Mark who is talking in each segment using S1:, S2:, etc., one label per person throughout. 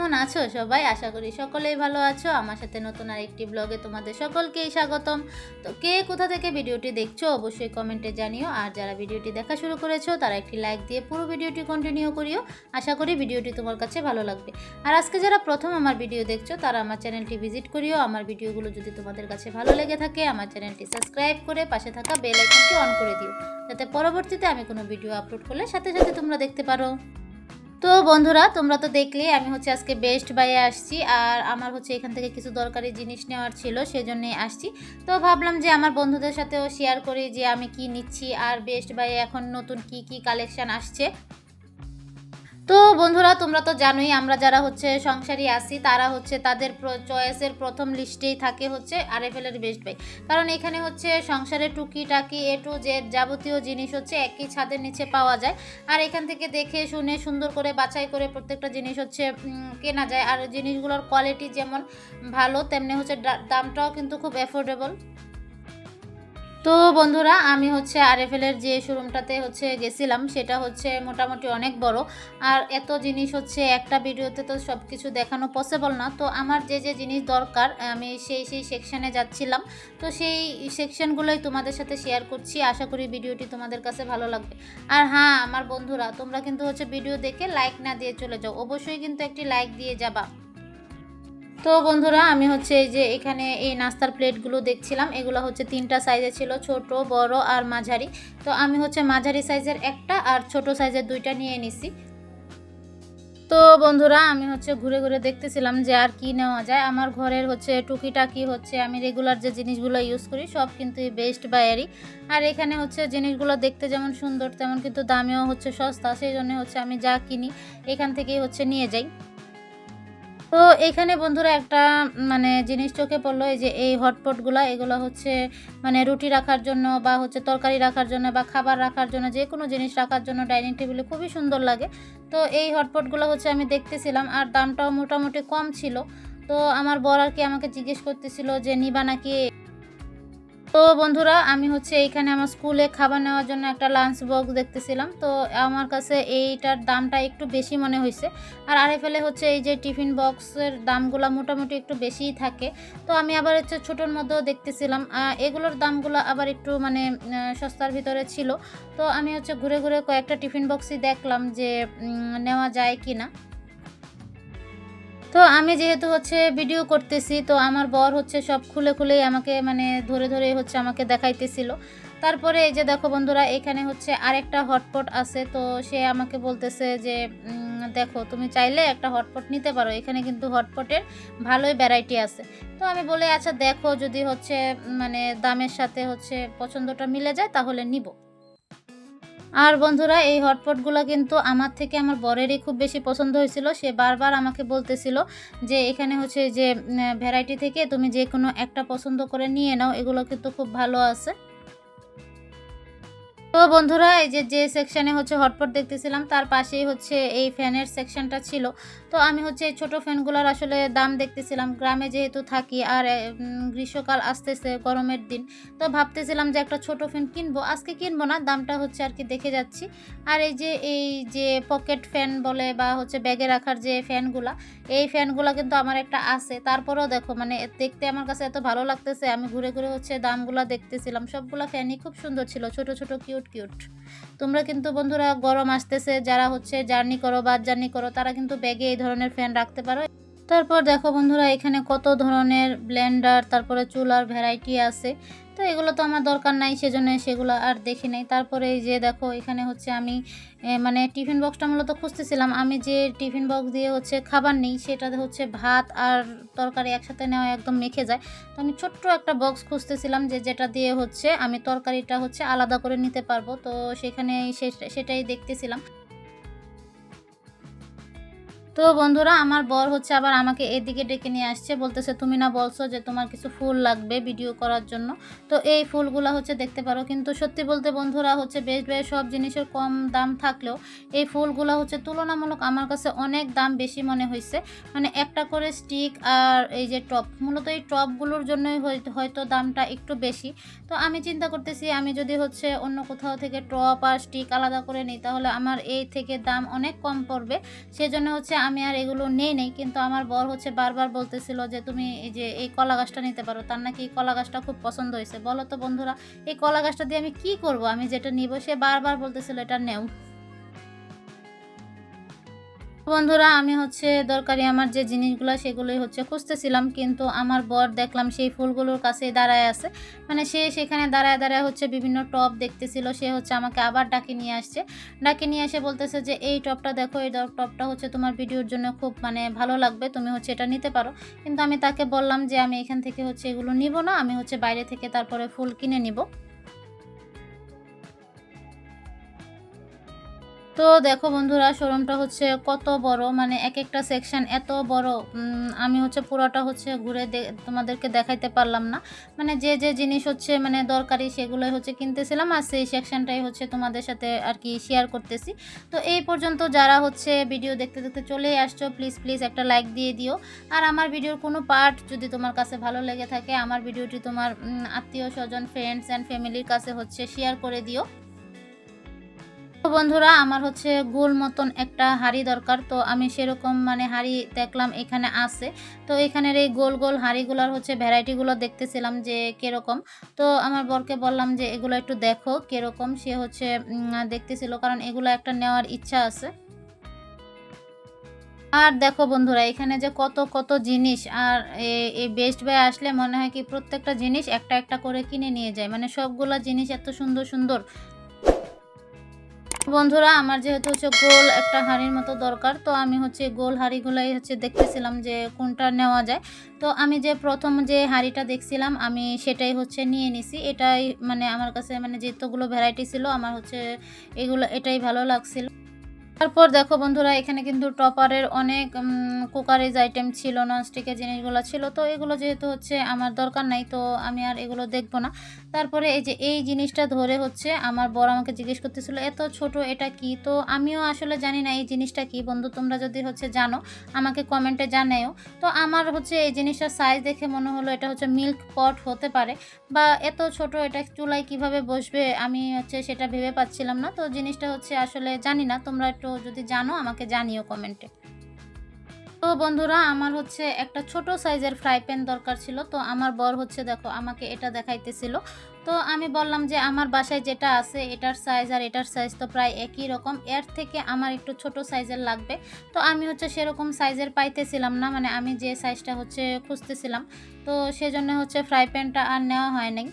S1: কেমন আছো সবাই? আশা করি সকলেই ভালো আছো। আমার সাথে নতুন আর একটি ব্লগে তোমাদের সকলকেই স্বাগতম। তো কে কোথা থেকে ভিডিওটি দেখছ অবশ্যই কমেন্টে জানিও। আর যারা ভিডিওটি দেখা শুরু করেছ, তারা একটি লাইক দিয়ে পুরো ভিডিওটি কন্টিনিউ করিও। আশা করি ভিডিওটি তোমার কাছে ভালো লাগবে। আর আজকে যারা প্রথম আমার ভিডিও দেখছ, তারা আমার চ্যানেলটি ভিজিট করিও। আমার ভিডিওগুলো যদি তোমাদের কাছে ভালো লেগে থাকে, আমার চ্যানেলটি সাবস্ক্রাইব করে পাশে থাকা বেল আইকনটি অন করে দিও। যাতে পরবর্তীতে আমি কোনো ভিডিও আপলোড করলে সাথে সাথে তোমরা দেখতে পারো। তো বন্ধুরা, তোমরা তো দেখলে, আমি হচ্ছে আজকে বেস্ট বাইয়ে আসছি। আর আমার হচ্ছে এখান থেকে কিছু দরকারি জিনিস নেওয়ার ছিল সেজন্যই আসছি। তো ভাবলাম যে আমার বন্ধুদের সাথেও শেয়ার করি যে আমি কি নিচ্ছি, আর বেস্ট বাইয়ে এখন নতুন কি কি কালেকশান আসছে। তো বন্ধুরা, তোমরা তো জানোই আমরা যারা হচ্ছে সংসারী আছি, তারা হচ্ছে তাদের চয়েসের প্রথম লিস্টেই থাকে হচ্ছে আর আরএফএলের বেস্ট বাই কারণ এখানে হচ্ছে সংসারে টুকি টাকি এ টু জেড যাবতীয় জিনিস হচ্ছে একই ছাদের নিচে পাওয়া যায়। আর এখান থেকে দেখে শুনে সুন্দর করে বাছাই করে প্রত্যেকটা জিনিস হচ্ছে কেনা যায়। আর জিনিসগুলোর কোয়ালিটি যেমন ভালো, তেমনি হচ্ছে দামটাও কিন্তু খুব অ্যাফোর্ডেবল তো বন্ধুরা, আমি হচ্ছে আরএফএলের যে শোরুমটাতে হচ্ছে গেছিলাম, সেটা হচ্ছে মোটামুটি অনেক বড়। আর এত জিনিস হচ্ছে, একটা ভিডিওতে তো সব কিছু দেখানো পসিবল না। তো আমার যে যে জিনিস দরকার, আমি সেই সেই সেকশানে যাচ্ছিলাম। তো সেই সেকশনগুলোই তোমাদের সাথে শেয়ার করছি। আশা করি ভিডিওটি তোমাদের কাছে ভালো লাগবে। আর হ্যাঁ আমার বন্ধুরা, তোমরা কিন্তু হচ্ছে ভিডিও দেখে লাইক না দিয়ে চলে যাও। অবশ্যই কিন্তু একটি লাইক দিয়ে যাবা। তো বন্ধুরা, আমি হচ্ছে এই যে এখানে এই নাস্তার প্লেটগুলো দেখছিলাম। এগুলো হচ্ছে তিনটা সাইজে ছিল, ছোট, বড় আর মাঝারি। তো আমি হচ্ছে মাঝারি সাইজের একটা আর ছোট সাইজের দুইটা নিয়ে নিছি। তো বন্ধুরা, আমি হচ্ছে ঘুরে ঘুরে দেখতেছিলাম যে আর কি নেওয়া যায়। আমার ঘরের হচ্ছে টুকিটাকি হচ্ছে আমি রেগুলার যে জিনিসগুলো ইউজ করি, সব কিন্তু বেস্ট বায়ারই আর এখানে হচ্ছে জিনিসগুলো দেখতে যেমন সুন্দর, তেমন কিন্তু দামেও হচ্ছে সস্তা। সেই জন্য হচ্ছে আমি যা কিনি এখান থেকেই হচ্ছে নিয়ে যাই। তো এখানে বন্ধুরা একটা মানে জিনিস চোখে পড়ল, এই যে এই হটপটগুলো, এগুলো হচ্ছে মানে রুটি রাখার জন্য বা হচ্ছে তরকারি রাখার জন্য বা খাবার রাখার জন্য, যে কোনো জিনিস রাখার জন্য ডাইনিং টেবিলে খুবই সুন্দর লাগে। তো এই হটপটগুলো হচ্ছে আমি দেখতেছিলাম, আর দামটাও মোটামুটি কম ছিল। তো আমার বর আর কি আমাকে জিজ্ঞেস করতেছিল যে, নিবা নাকি তো বন্ধুরা, আমি হচ্ছে এইখানে আমার স্কুলে খাবার নেওয়ার জন্য একটা লাঞ্চ বক্স দেখতেছিলাম। তো আমার কাছে এইটার দামটা একটু বেশি মনে হয়েছে। আর আরএফএলে হচ্ছে এই যে টিফিন বক্সের দামগুলো মোটামুটি একটু বেশিই থাকে। তো আমি আবার হচ্ছে ছোটোর মধ্যেও দেখতেছিলাম। এগুলোর দামগুলো আবার একটু মানে সস্তার ভিতরে ছিল। তো আমি হচ্ছে ঘুরে ঘুরে কয়েকটা টিফিন বক্সই দেখলাম যে নেওয়া যায় কি না তো আমি যেহেতু হচ্ছে ভিডিও করতেছি, তো আমার বর হচ্ছে সব খুলে খুলেই আমাকে মানে ধরে ধরে হচ্ছে আমাকে দেখাইতেছিল। তারপরে এই যে দেখো বন্ধুরা, এখানে হচ্ছে আরেকটা হটপট আছে, তো সে আমাকে বলতেছে যে দেখো তুমি চাইলে একটা হটপট নিতে পারো, এখানে কিন্তু হটপটের ভালোই ভ্যারাইটি আছে। তো আমি বলে আচ্ছা দেখো যদি হচ্ছে মানে দামের সাথে হচ্ছে পছন্দটা মিলে যায়, তাহলে নিব। আর বন্ধুরা, এই হটপটগুলো কিন্তু আমার থেকে আমার বরেরই খুব বেশি পছন্দ হয়েছিল। সে বারবার আমাকে বলতেছিল যে, এখানে হচ্ছে যে ভ্যারাইটি থেকে তুমি যে কোনো একটা পছন্দ করে নিয়ে নাও। এগুলো কিন্তু খুব ভালো আছে। তো বন্ধুরা, এই যে যে সেকশানে হচ্ছে হটপট দেখতেছিলাম, তার পাশেই হচ্ছে এই ফ্যানের সেকশনটা ছিল। তো আমি হচ্ছে এই ছোটো ফ্যানগুলোর আসলে দাম দেখতেছিলাম। গ্রামে যেহেতু থাকি আর গ্রীষ্মকাল আসতেছে, গরমের দিন। তো ভাবতেছিলাম যে একটা ছোট ফ্যান কিনবো। আজকে কিনবো না, দামটা হচ্ছে আর কি দেখে যাচ্ছি। আর এই যে এই যে পকেট ফ্যান বলে বা হচ্ছে ব্যাগে রাখার যে ফ্যানগুলা এই ফ্যানগুলো কিন্তু আমার একটা আছে। তারপরেও দেখো মানে দেখতে আমার কাছে এত ভালো লাগতেছে, আমি ঘুরে ঘুরে হচ্ছে দামগুলো দেখতেছিলাম। সবগুলো ফ্যানই খুব সুন্দর ছিল, ছোট ছোট কিউট কিউট কিউট তোমরা কিন্তু বন্ধুরা গরম আসতেছে, যারা হচ্ছে জার্নি করো বাস জার্নি করো, তারা কিন্তু ব্যাগে এই ধরনের ফ্যান রাখতে পারো। তারপর দেখো বন্ধুরা, এখানে কত ধরনের ব্লেন্ডার তারপরে চুলার ভ্যারাইটি আছে। তো এগুলো তো আমার দরকার নাই, সেজন্য সেগুলো আর দেখি নাই। তারপরে এই যে দেখো, এখানে হচ্ছে আমি মানে টিফিন বক্সটা মূলত খুঁজতেছিলাম। আমি যে টিফিন বক্স দিয়ে হচ্ছে খাবার নিই, সেটাতে হচ্ছে ভাত আর তরকারি একসাথে নেওয়া একদম মেখে যায়। তো আমি ছোট্ট একটা বক্স খুঁজতেছিলাম যে যেটা দিয়ে হচ্ছে আমি তরকারিটা হচ্ছে আলাদা করে নিতে পারব। তো সেখানে সেটাই দেখতেছিলাম। তো বন্ধুরা, আমার বর হচ্ছে আবার আমাকে এদিকে ডেকে নিয়ে আসছে, বলতেছে, তুমি না বলছো যে তোমার কিছু ফুল লাগবে ভিডিও করার জন্য? তো এই ফুলগুলো হচ্ছে দেখতে পারো। কিন্তু সত্যি বলতে বন্ধুরা, হচ্ছে বেশ বেশ সব জিনিসের কম দাম থাকলেও এই ফুলগুলো হচ্ছে তুলনামূলক আমার কাছে অনেক দাম বেশি মনে হয়েছে মানে একটা করে স্টিক আর এই যে টপ, মূলত এই টপগুলোর জন্যই হয়তো দামটা একটু বেশি। তো আমি চিন্তা করতেছি, আমি যদি হচ্ছে অন্য কোথাও থেকে টপ আর স্টিক আলাদা করে নিই, তাহলে আমার এই থেকে দাম অনেক কম পড়বে। সেজন্য হচ্ছে আমি আর এগুলো নেই নেই, কিন্তু আমার বর হচ্ছে বারবার বলতেছিল যে তুমি এই যে এই কলা গাছটা নিতে পারো, তার নাকি এই কলা গাছটা খুব পছন্দ হয়েছে। বলো তো বন্ধুরা, এই কলা গাছটা দিয়ে আমি কি করব? আমি যেটা নিব, সে বারবার বলতেছিল এটা নেও। বন্ধুরা, আমি হচ্ছে দরকারি আমার যে জিনিসগুলো, সেগুলোই হচ্ছে খুঁজতেছিলাম, কিন্তু আমার বর দেখলাম সেই ফুলগুলোর কাছে দাঁড়ায় আছে। মানে সে সেখানে দাঁড়ায় দাঁড়ায় হচ্ছে বিভিন্ন টপ দেখতেছিল, সে হচ্ছে আমাকে আবার ডাকে নিয়ে আসছে। ডাকে নিয়ে এসে বলতেছে যে, এই টপটা দেখো, এই টপটা হচ্ছে তোমার ভিডিওর জন্য খুব মানে ভালো লাগবে, তুমি হচ্ছে এটা নিতে পারো। কিন্তু আমি তাকে বললাম যে, আমি এখান থেকে হচ্ছে এগুলো নিব না, আমি হচ্ছে বাইরে থেকে তারপরে ফুল কিনে নিব। তো দেখো বন্ধুরা, শোরুমটা হচ্ছে কত বড় মানে এক একটা সেকশন এত বড়। আমি হচ্ছে পুরোটা হচ্ছে ঘুরে তোমাদেরকে দেখাইতে পারলাম না। মানে যে যে জিনিস হচ্ছে মানে দরকারি সেগুলোই হচ্ছে কিনতেছিলাম আর সেই সেকশনটাই হচ্ছে তোমাদের সাথে আর কি শেয়ার করতেছি। তো এই পর্যন্ত যারা হচ্ছে ভিডিও দেখতে দেখতে চলেই আসছো প্লিজ প্লিজ একটা লাইক দিয়ে দিও। আর আমার ভিডিওর কোনো পার্ট যদি তোমার কাছে ভালো লেগে থাকে, আমার ভিডিওটি তোমার আত্মীয় স্বজন ফ্রেন্ডস অ্যান্ড ফ্যামিলির কাছে হচ্ছে শেয়ার করে দিও। তো বন্ধুরা, আমার হচ্ছে গোল মতন একটা হাঁড়ি দরকার। তো আমি সেরকম মানে হাঁড়ি দেখলাম এখানে আছে। তো এখানের এই গোল গোল হাঁড়িগুলোর হচ্ছে ভ্যারাইটিগুলো দেখতেছিলাম যে কীরকম। তো আমার বরকে বললাম যে এগুলো একটু দেখো কীরকম। সে হচ্ছে দেখতেছিল কারণ এগুলো একটা নেওয়ার ইচ্ছা আছে। আর দেখো বন্ধুরা, এখানে যে কত কত জিনিস, আর এই বেস্ট বাই আসলে মনে হয় কি প্রত্যেকটা জিনিস একটা একটা করে কিনে নিয়ে যায়। মানে সবগুলো জিনিস এত সুন্দর সুন্দর। বন্ধুরা, আমার যেহেতু হচ্ছে গোল একটা হাঁড়ির মতো দরকার, তো আমি হচ্ছে গোল হাঁড়িগুলোই হচ্ছে দেখতেছিলাম যে কোনটা নেওয়া যায়। তো আমি যে প্রথম যে হাঁড়িটা দেখছিলাম, আমি সেটাই হচ্ছে নিয়ে নিছি। এটাই মানে আমার কাছে মানে যেতগুলো ভ্যারাইটি ছিল, আমার হচ্ছে এগুলো, এটাই ভালো লাগছিল। তারপর দেখো বন্ধুরা, এখানে কিন্তু টপারের অনেক কুকারেজ আইটেম ছিল ননস্টিকের জিনিসগুলো ছিল। তো এগুলো যেহেতু হচ্ছে আমার দরকার নাই, তো আমি আর এগুলো দেখব না। তারপরে এই যে এই জিনিসটা ধরে হচ্ছে আমার বড় আমাকে জিজ্ঞেস করতেছিল, এত ছোট এটা কি? তো আমিও আসলে জানি না এই জিনিসটা কি। বন্ধু, তোমরা যদি হচ্ছে জানো, আমাকে কমেন্টে জানাও তো আমার হচ্ছে এই জিনিসটার সাইজ দেখে মনে হলো এটা হচ্ছে মিল্ক পট হতে পারে বা এত ছোট এটা চুলায় কীভাবে বসবে, আমি হচ্ছে সেটা ভেবে পাচ্ছিলাম না। তো জিনিসটা হচ্ছে আসলে জানি না, তোমরা একটু যদি জানো, আমাকে জানিও কমেন্টে। তো বন্ধুরা, আমার হচ্ছে একটা ছোট সাইজের ফ্রাই প্যান দরকার ছিল। তো আমার বর হচ্ছে, দেখো, আমাকে এটা দেখাইতেছিল। তো আমি বললাম যে, আমার বাসায় যেটা আছে, এটার সাইজ আর এটার সাইজ তো প্রায় একই রকম। এর থেকে আমার একটু ছোট সাইজের লাগবে। তো আমি হচ্ছে সেরকম সাইজের পাইতেছিলাম না। মানে আমি যে সাইজটা হচ্ছে খুঁজতেছিলাম। তো সেজন্য হচ্ছে ফ্রাই প্যানটা আর নেওয়া হয় নাই।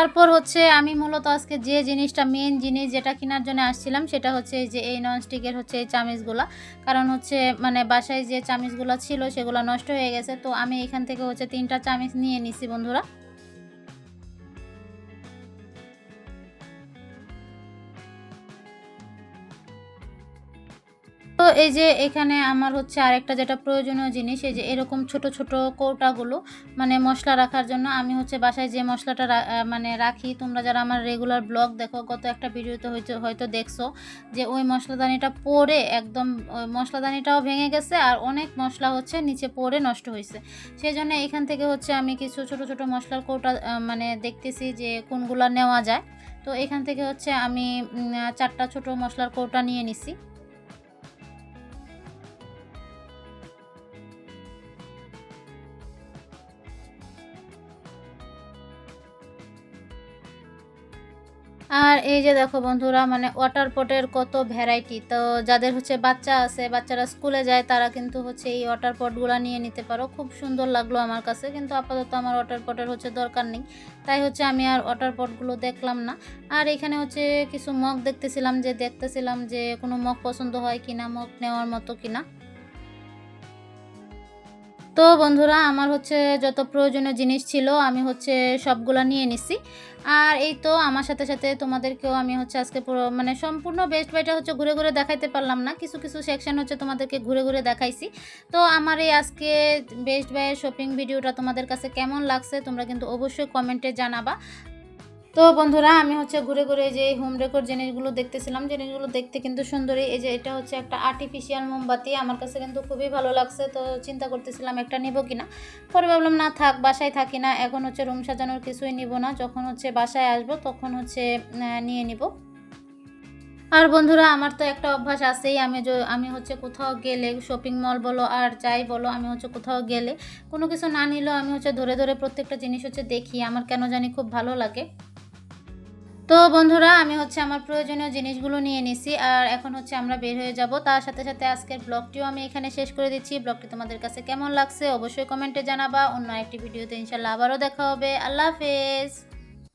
S1: তারপর হচ্ছে আমি মূলত আজকে যে জিনিসটা মেন জিনিস যেটা কেনার জন্য আসছিলাম, সেটা হচ্ছে যে এই ননস্টিকের হচ্ছে এই চামিজগুলো কারণ হচ্ছে মানে বাসায় যে চামিচগুলো ছিল, সেগুলো নষ্ট হয়ে গেছে। তো আমি এখান থেকে হচ্ছে তিনটা চামিচ নিয়ে নিছি বন্ধুরা। এই যে এখানে আমার হচ্ছে আরেকটা যেটা প্রয়োজনীয় জিনিস, এই যে এরকম ছোট ছোট কৌটাগুলো মানে মশলা রাখার জন্য আমি হচ্ছে বাসায় যে মশলাটা মানে রাখি, তোমরা যারা আমার রেগুলার ব্লগ দেখো, গত একটা ভিডিওতে হয়তো হয়তো দেখছ যে ওই মশলাদানিটা পরে একদম, ওই মশলাদানিটাও ভেঙে গেছে আর অনেক মশলা হচ্ছে নিচে পড়ে নষ্ট হয়েছে সেই জন্য এখান থেকে হচ্ছে আমি কিছু ছোট ছোট মশলার কৌটা মানে দেখতেছি যে কোনগুলা নেওয়া যায়। তো এখান থেকে হচ্ছে আমি চারটা ছোট মশলার কৌটা নিয়ে নিছি। আর এই যে দেখো বন্ধুরা মানে ওয়াটার পটের কত ভ্যারাইটি। তো যাদের হচ্ছে বাচ্চা আছে, বাচ্চারা স্কুলে যায়, তারা কিন্তু হচ্ছে এই ওয়াটার পটগুলো নিয়ে নিতে পারো। খুব সুন্দর লাগল আমার কাছে, কিন্তু আপাতত আমার ওয়াটার পটের হচ্ছে দরকার নেই। তাই হচ্ছে আমি আর ওয়াটার পটগুলো দেখলাম না। আর এখানে হচ্ছে কিছু মগ দেখতেছিলাম, যে দেখতেছিলাম যে কোনো মগ পছন্দ হয় কিনা, মগ নেওয়ার মতো কিনা। তো বন্ধুরা, আমার হচ্ছে যত প্রয়োজনীয় জিনিস ছিল, আমি হচ্ছে সবগুলো নিয়ে নিছি। আর এই তো আমার সাথে সাথে তোমাদেরকেও আমি হচ্ছে আজকে পুরো মানে সম্পূর্ণ বেস্ট বাইটা হচ্ছে ঘুরে ঘুরে দেখাইতে পারলাম না। কিছু কিছু সেকশন হচ্ছে তোমাদেরকে ঘুরে ঘুরে দেখাইছি। তো আমার এই আজকে বেস্ট বাইয়ের শপিং ভিডিওটা তোমাদের কাছে কেমন লাগছে, তোমরা কিন্তু অবশ্যই কমেন্টে জানাবা। তো বন্ধুরা, আমি হচ্ছে ঘুরে ঘুরে যে হোম ডেকোর জিনিসগুলো দেখতেছিলাম। জিনিসগুলো দেখতে কিন্তু সুন্দরই এই যে এটা হচ্ছে একটা আর্টিফিশিয়াল মোমবাতি। আমার কাছে কিন্তু খুবই ভালো লাগছে। তো চিন্তা করতেছিলাম একটা নিব কিনা। পরে ভাবলাম, না, থাক, বাসায় থাকি না। এখন হচ্ছে রুম সাজানোর কিছুই নিব না। যখন হচ্ছে বাসায় আসব, তখন হচ্ছে নিয়ে নিব। আর বন্ধুরা, আমার তো একটা অভ্যাস আছেই। আমি আমি হচ্ছে কোথাও গেলে শপিং মল বলো আর যাই বলো, আমি হচ্ছে কোথাও গেলে, কোনো কিছু না নিলেও আমি হচ্ছে ধরে ধরে প্রত্যেকটা জিনিস হচ্ছে দেখি। আমার কেন জানি খুব ভালো লাগে। তো বন্ধুরা, আমি হচ্ছে আমার প্রয়োজনীয় জিনিসগুলো নিয়ে নিছি, আর এখন হচ্ছে আমরা বের হয়ে যাব। তার সাথে সাথে আজকের ব্লগটিও আমি এখানে শেষ করে দিচ্ছি। ব্লগটি তোমাদের কাছে কেমন লাগছে অবশ্যই কমেন্টে জানাবা। অন্য একটি ভিডিওতে ইনশাল্লাহ আবারও দেখা হবে। আল্লাহ হাফেজ।